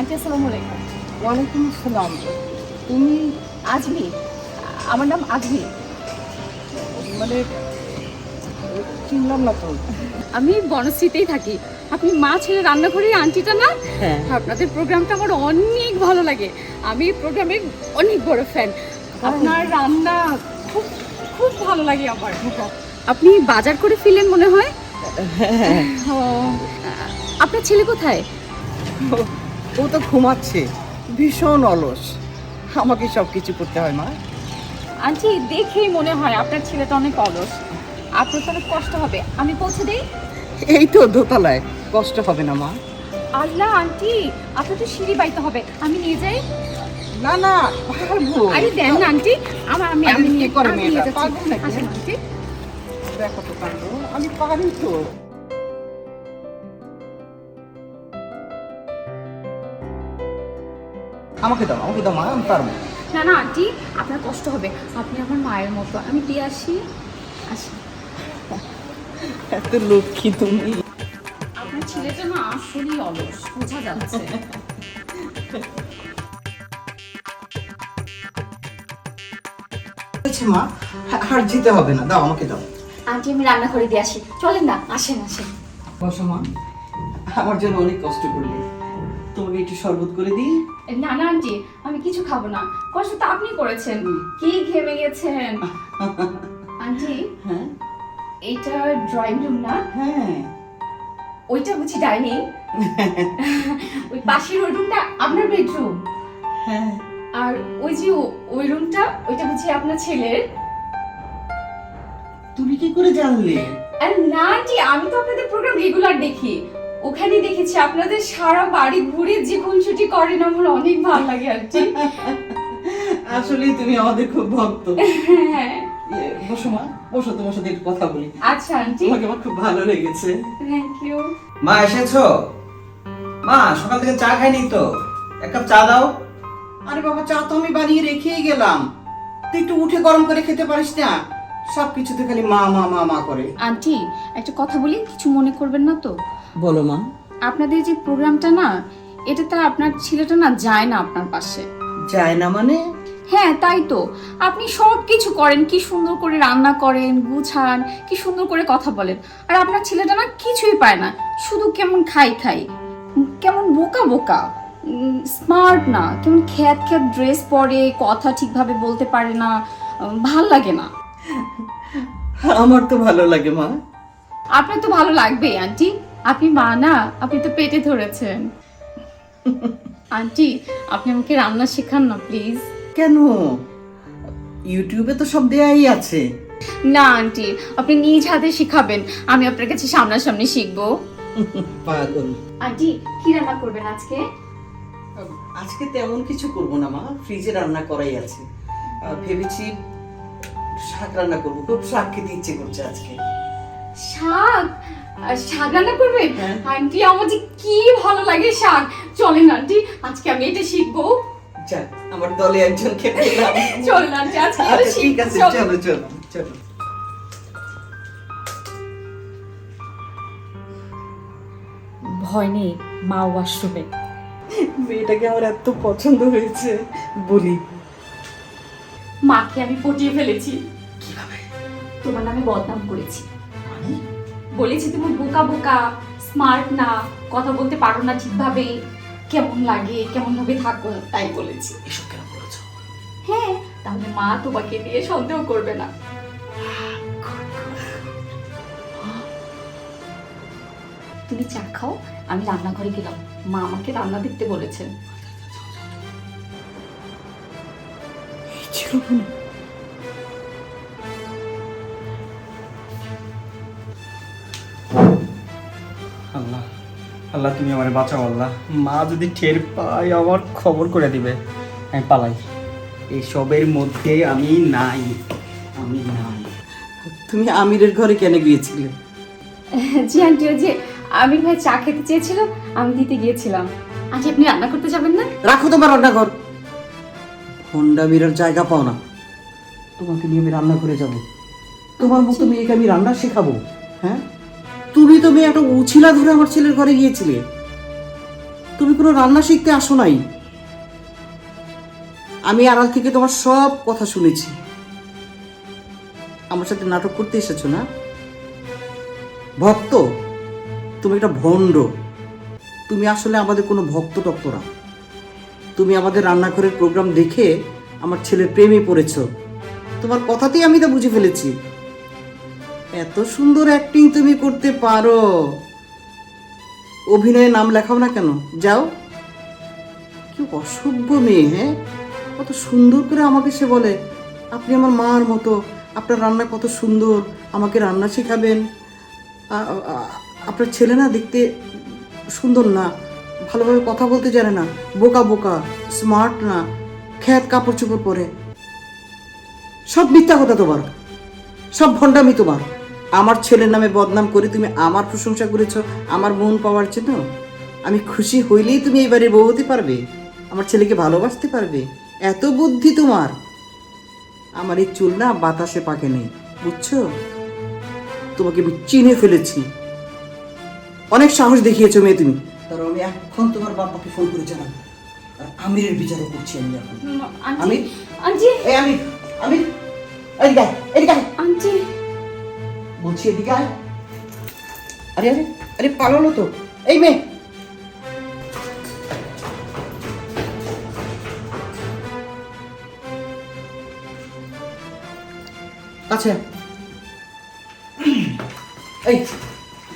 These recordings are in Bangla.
আন্টি আসসালামু আলাইকুম। ওয়ালাইকুম আসসালাম। তুমি আজমি? আমার নাম আজমি। মানে চিনলাম না তো। আমি বনশ্রীতেই থাকি। আপনি মা ছেলে রান্নাঘরের আন্টিটা না? হ্যাঁ। আপনাদের প্রোগ্রামটা আমার অনেক ভালো লাগে। আমি এই প্রোগ্রামের অনেক বড় ফ্যান আপনার রান্না খুব খুব ভালো লাগে আমার। আপনি বাজার করে ফিরলেন মনে হয়? আপনার ছেলে কোথায়? ও তো ঘুমাচ্ছে ভীষণ অলস। আমাকে সব কিছু করতে হয় মা। আন্টি দেখেই মনে হয় আপনার ছেলেটা অনেক অলস। আপনার তো অনেক কষ্ট হবে আমি পৌঁছে দিই? এই তো দোতলায় কষ্ট হবে না মা। আল্লাহ আন্টি আপনার তো সিঁড়ি বাইতে হবে আমি নিয়ে যাই? না না পারব। আরে দেন না আন্টি আমার আমি আমি নিয়ে করে নিয়ে মেয়েটা? যাচ্ছি। পাগল নাকি? আন্টি। দেখো তো কাণ্ড আমি পারি তো। আমাকে দাও আমাকে দাও মা আমি পারব। না না আন্টি আপনার কষ্ট হবে। আপনি আমার মায়ের মতো। আমি দিয়ে আসি। আসি। এত লক্ষ্মী তুমি। আপনার ছেলেটা না আসলেই অলস বোঝা যাচ্ছে। হয়েছে মা আর যেতে হবে না। দাও আমাকে দাও। আন্টি আমি রান্না করে দিয়ে আসি। চলেন না আসেন আসেন। বসো মা। আমার জন্য অনেক কষ্ট করলে। তোমাকে একটু শরবত করে দিই? না না আন্টি আমি কিছু খাব না। কষ্ট তো আপনি করেছেন। কি ঘেমে গেছেন? আন্টি হ্যাঁ? এইটা ড্রয়িং রুম না? হ্যাঁ। ওইটা বুঝি ডাইনিং ওই পাশের ওই রুমটা আপনার বেডরুম হ্যাঁ। আর ওই যে ওই রুমটা ওইটা বুঝি আপনার ছেলের? তুমি কি করে জানলে? আর না আন্টি আমি তো আপনাদের প্রোগ্রাম রেগুলার দেখি। ওখানে দেখেছি আপনাদের সারা বাড়ি ঘুরে যে খুনসুটি করেন আমার অনেক ভালো লাগে আন্টি আসলে তুমি আমাদের খুব ভক্ত। হ্যাঁ। ইয়ে, বসো মা বসো তোমার সাথে একটু কথা বলি। আচ্ছা আন্টি। তোমাকে আমার খুব ভালো লেগেছে। থ্যাংক ইউ মা এসেছ? মা সকাল থেকে চা খাইনি তো? এক কাপ চা দাও। আরে বাবা চা তো আমি বানিয়ে রেখেই গেলাম। তুই একটু উঠে গরম করে খেতে পারিস না? সব কিছুতে খালি মা মা মা মা করে। আন্টি একটা কথা বলি কিছু মনে করবেন না তো? বলো মা। আপনাদের যে প্রোগ্রামটা না এটাতে আপনার ছেলেটা না যায় না আপনার পাশে। যায় না মানে? হ্যাঁ তাই তো। আপনি সব কিছু করেন কি সুন্দর করে রান্না করেন গুছান কি সুন্দর করে কথা বলেন। আর আপনার ছেলেটা না কিছুই পায় না শুধু কেমন খাই খাই। কেমন বোকা বোকা। স্মার্ট না। কেমন খ্যাত খ্যাত ড্রেস পরে কথা ঠিকভাবে বলতে পারে না। ভালো লাগে না। আমার তো ভালো লাগে মা। আপনার তো ভালো লাগবেই আন্টি। আপনি মা না আপনি তো পেটে ধরেছেন। আন্টি আপনি আমাকে রান্না শেখান না প্লিজ। কেন? ইউটিউবে তো সব দেয়াই আছে। না আন্টি আপনি নিজ হাতে শিখাবেন। আমি আপনার কাছে সামনাসামনি শিখব। পাগল। আন্টি কি রান্না করবেন আজকে? আজকে তেমন কিছু করব না মা। ফ্রিজে রান্না করাই আছে। ভেবেছি শাক রান্না করব। খুব শাক খেতে ইচ্ছে করছে আজকে। শাক? শাক রান্না করবেন হ্যাঁ। আন্টি আমার যে কি ভালো লাগে শাক। চলেন আন্টি আজকে আমি এটা শিখব। আমার দলে একজন খেতে চলেন আন্টি আজকে এটা আচ্ছা ঠিক আছে চলো চলো চলো। ভয় নেই মা ওয়াশরুমে মেয়েটাকে আমার এত পছন্দ হয়েছে বলি। মাকে আমি পটিয়ে ফেলেছি। কীভাবে? তোমার নামে বদনাম করেছি। বলেছি তুমি বোকা বোকা স্মার্ট না কথা বলতে পারো না ঠিকভাবে কেমন লাগে কেমন ভাবে থাকো তাই বলেছি। এসব কেন বলেছ? হ্যাঁ তাহলে মা তোমাকে নিয়ে সন্দেহ করবে না। তুমি চা খাও আমি রান্নাঘরে গেলাম। মা আমাকে রান্না দেখতে বলেছেন। এই ছিল আল্লাহ তুমি আমার বাঁচাও আল্লাহ। মা যদি ঠের পাই আমার খবর করে দিবে। আমি পালাই। এইসবের মধ্যে আমি নাই। আমি নাই। তুমি আমিরের ঘরে কেন গিয়েছিলে? জি আন্টি ওই যে আমির ভাই চা খেতে চেয়েছিল আমি দিতে গিয়েছিলাম। আজ আপনি রান্না করতে যাবেন না? রাখো তোমার রান্নাঘর। হন্ডা মিরার জায়গা পাও না। তোমাকে নিয়ে আমি রান্না করে যাব। তোমার মতো মেয়েকে আমি রান্না শেখাবো হ্যাঁ? তুমি তো মেয়ে, একটা উছিলা ধরে আমার ছেলের ঘরে গিয়েছিলে। তুমি কোনো রান্না শিখতে আসো নাই। আমি আড়াল থেকে তোমার সব কথা শুনেছি। আমার সাথে নাটক করতে এসেছ না? ভক্ত? তুমি একটা ভণ্ড। তুমি আসলে আমাদের কোনো ভক্ত টক্ত না। তুমি আমাদের রান্নাঘরের প্রোগ্রাম দেখে আমার ছেলের প্রেমে পড়েছ। তোমার কথাতেই আমি তা বুঝে ফেলেছি। এত সুন্দর অ্যাক্টিং তুমি করতে পারো। অভিনয়ে নাম লেখাও না কেন? যাও। কি অসভ্য মেয়ে হ্যাঁ? কত সুন্দর করে আমাকে সে বলে, আপনি আমার মার মতো, আপনার রান্না কত সুন্দর, আমাকে রান্না শেখাবেন। আপনার ছেলে না দেখতে সুন্দর না, ভালোভাবে কথা বলতে জানে না, বোকা বোকা স্মার্ট না, খ্যাত কাপড় চোপড় পরে। সব মিথ্যা কথা তোমার, সব ভণ্ডামি তোমার। আমার ছেলের নামে বদনাম করে তুমি আমার প্রশংসা করেছ আমার মন পাওয়ার জন্য আমি খুশি হইলেই তুমি এবারে বউ হতে পারবে আমার ছেলেকে ভালোবাসতে পারবে। এত বুদ্ধি তোমার। আমার এই চুল না বাতাসে পাকে নেই বুঝছ? তোমাকে আমি চিনে ফেলেছি। অনেক সাহস দেখিয়েছো মেয়ে তুমি। তার আমি এখন তোমার বাবাকে ফোন করে জানাব। আর আমিরের বিচারও করছি আমি এখন। আমি? এই আমি আমি এদিকে আয়, এদিকে আয়। আন্টি। বলছি এদিকে আয়। আরে আরে আরে পালালো তো। এই মেয়ে। আচ্ছা এই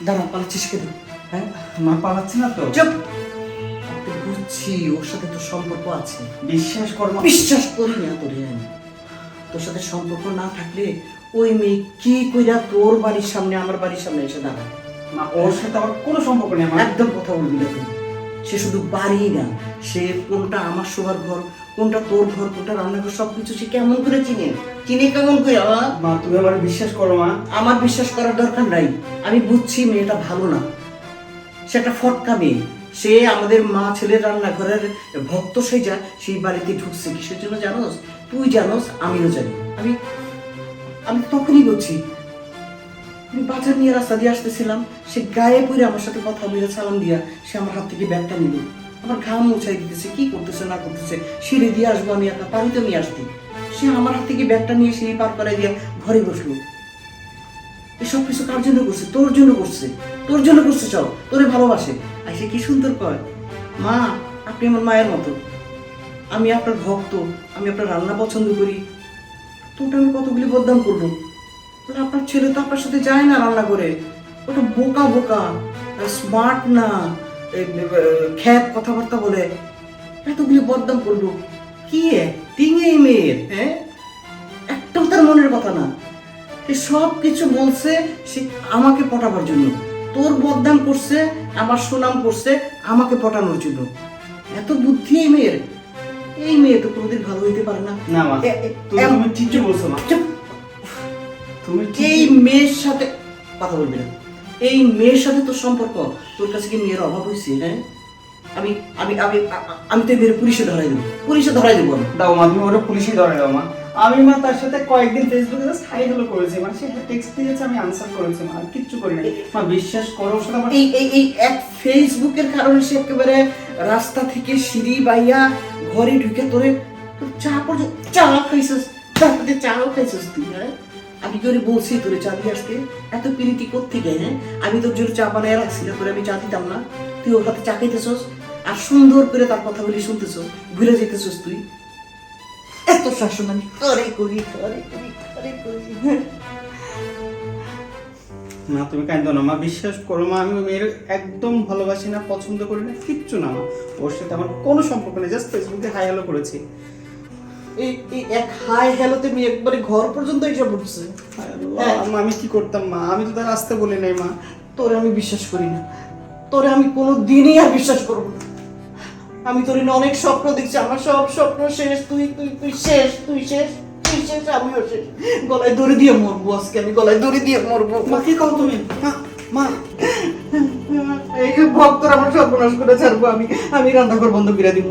দাঁড়া পালাচ্ছিস কেন? হ্যাঁ? মা পালাচ্ছি না তো। চুপ। বুঝছি ওর সাথে তো সম্পর্ক আছে। বিশ্বাস কর বিশ্বাস করি না তোরে আমি তোর সাথে সম্পর্ক না থাকলে ওই মেয়ে কি কইরা তোর বাড়ির সামনে আমার বাড়ির সামনে এসে দাঁড়ায়? মা ওর সাথে আমার কোনো সম্পর্ক নেই মা একদম কথা বলবি না তুই। সে শুধু বাড়ি না সে কোনটা আমার শোবার ঘর কোনটা তোর ঘর কোনটা রান্নাঘর সব কিছু সে কেমন করে চিনে? চিনে কেমন করে? মা? তুমি আমার বিশ্বাস করো মা। আমার বিশ্বাস করার দরকার নাই। আমি বুঝছি মেয়েটা ভালো না। সে একটা ফটকা মেয়ে। সে আমাদের মা ছেলের রান্নাঘরের ভক্ত সে যা সেই বাড়িতে ঢুকছে। কিসের জন্য জানোস? তুই জানোস আমিও জানি। আমি আমি তখনই বলছি, আমি বাজার নিয়ে রাস্তা দিয়ে আসতেছিলাম, সে গায়ে পড়ে আমার সাথে কথা বলে সালাম দিয়া সে আমার হাত থেকে ব্যাগটা নিল। আমার ঘাম মুছাই দিতেছে, কি করতেছে, না করতেছে, সিঁড়ি দিয়ে আসব আমি একা, পানিতে নিয়ে আসতি সে আমার হাত থেকে ব্যাগটা নিয়ে সিঁড়ি পার করাই দিয়ে ঘরে বসল। এসব কিছু কার জন্য করছে? তোর জন্য করছে। তোর জন্য করছে সব তোরে ভালোবাসে। আর সে কি সুন্দর কয়, মা, আপনি আমার মায়ের মতো। আমি আপনার ভক্ত, আমি আপনার রান্না পছন্দ করি তোটা আমি কতগুলি বদনাম করব? বলে আপনার ছেলে তো আপনার সাথে যায় না রান্না করে। ওটা বোকা বোকা স্মার্ট না। খ্যাত কথাবার্তা বলে। এতগুলি বদনাম করব। কি অ্যাক্টিং মেয়ের হ্যাঁ একটাও তার মনের কথা না। সে সব কিছু বলছে, সে আমাকে পটাবার জন্য। তোর বদনাম করছে, আমার সুনাম করছে, আমাকে পটানোর জন্য। এত বুদ্ধি এই মেয়ের। এই মেয়ে তো কোনোদিন ভালো হইতে পারে না। না মা। তুমি ঠিকই বলছো মা। চুপ। তুমি এই মেয়ের সাথে কথা বলবে না। এই মেয়ের সাথে তোর সম্পর্ক তোর কাছে কি মেয়ের অভাব হয়েছে হ্যাঁ? আমি আমি আমি আমি তো এই পুলিশে ধরাই দেবো। পুলিশে ধরাই দেবো দাও মা তুমি ওটা পুলিশে ধরে দাও মা। আমি মা তার সাথে কয়েকদিন ফেসবুকে জাস্ট হাই হ্যালো করেছি মানে সে টেক্সট দিয়েছে আমি আনসার করেছি মা আর কিচ্ছু করি না মা বিশ্বাস করো ওর সাথে আমার এই এই এই এক ফেসবুকের কারণে সে একেবারে রাস্তা থেকে সিঁড়ি বাইয়া ঘরে ঢুকে তোরে চা পর্যন্ত চা খাইছিস? তার সাথে চাও খাইছিস তুই হ্যাঁ? আমি কি ওরে বলছি তোরে চা দিয়ে আসতে? এত পিরিতি কোথেকে হ্যাঁ? আমি তোর জন্য চা বানায় রাখছি না তোরে আমি চা দিতাম না। তুই ওর হাতে চা খাইতেছস? আর সুন্দর করে তার কথাগুলি শুনতেছস ভুলে যেতেছস তুই? এত শাসন আমি করে করি করে করি করে করি? না তুমি কান্দো না মা বিশ্বাস করো মা আমি মেয়ের একদম ভালোবাসি না পছন্দ করি না কিচ্ছু না মা। ওর সাথে আমার কোনো সম্পর্ক নেই জাস্ট ফেসবুকে হাই হ্যালো করেছি। এই এই এক হাই হ্যালোতে মেয়ে একবারে ঘর পর্যন্ত এসে পড়ছে। মা, আমি কি করতাম মা? আমি তো তার আসতে বলি নাই মা। তোরে আমি বিশ্বাস করি না। তোরে আমি কোনো দিনই আর বিশ্বাস করব না। আমি তোর অনেক স্বপ্ন দেখছি আমার সব স্বপ্ন শেষ তুই তুই তুই শেষ তুই শেষ তুই শেষ আমিও শেষ। গলায় দড়ি দিয়ে মরবো আজকে আমি গলায় দড়ি দিয়ে মরবো। মা কি কও তুমি? মা মা। এই ভক্তর আমার সর্বনাশ করে ছাড়বো আমি আমি রান্নাঘর বন্ধ করে দিব।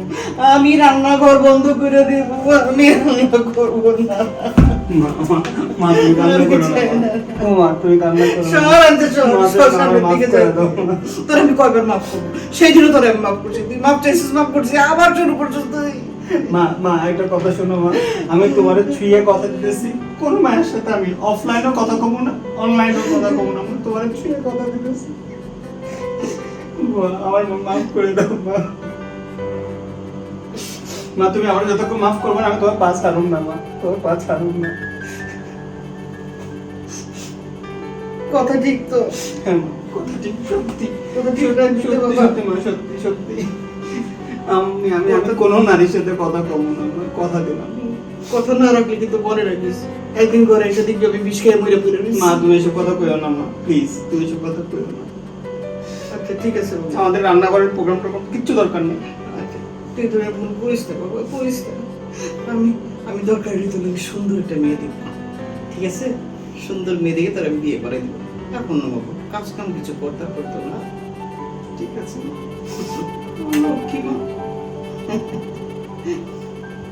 আমি রান্নাঘর বন্ধ করে দিব আমি রান্না করব না মা মা মা তুমি কান্না করো না মা। তুমি কান্না করো না। আনতে শহর, মা, শহর তুমি সামনের দিকে মাফ করে যাও। দাও। তোর আমি কয়বার মাফ করব সেই জন্য তোর আমি মাফ করছি তুই মাফ চাইছিস মাফ করছিস আবার শুরু করছিস তুই মা মা একটা কথা শোনো মা আমি তোমার ছুঁয়ে কথা দিতেছি কোন মায়ের সাথে আমি অফলাইনও কথা কমো না অনলাইনেও কথা কমো না আমি তোমার ছুঁয়ে কথা দিতেছি আমার মাফ করে দাও মা মা তুমি আমার যতক্ষণ মাফ করবে না আমি তোমার পা ছাড়ুন না মা। তোমার পা ছাড়ুন না। কথা ঠিক তো। কথা ঠিক সত্যি। কথা ঠিক সত্যি মা সত্যি সত্যি। আমি আমি আমি কোনো নারীর সাথে কথা কমো না কথা দিলাম। কথা না রাখলে কিন্তু মনে রাখিস। একদিন করে এসে দেখবি আমি বিষ খেয়ে মরে পড়ে মা তুমি এসব কথা কইও না মা প্লিজ তুমি এসব কথা কইও না। আচ্ছা ঠিক আছে। আমাদের রান্নাঘরের প্রোগ্রাম টোগ্রাম কিচ্ছু দরকার নেই। তুই তোর ভুল করিস না, বাবা, করিস না। আমি আমি দরকার হলে তোর সুন্দর একটা মেয়ে দেখব ঠিক আছে? সুন্দর মেয়ে দেখে তোর আমি বিয়ে করে দেবো। এখন না বাবা, কাজ কাম কিছু করতে করতো না। ঠিক আছে? কি মা?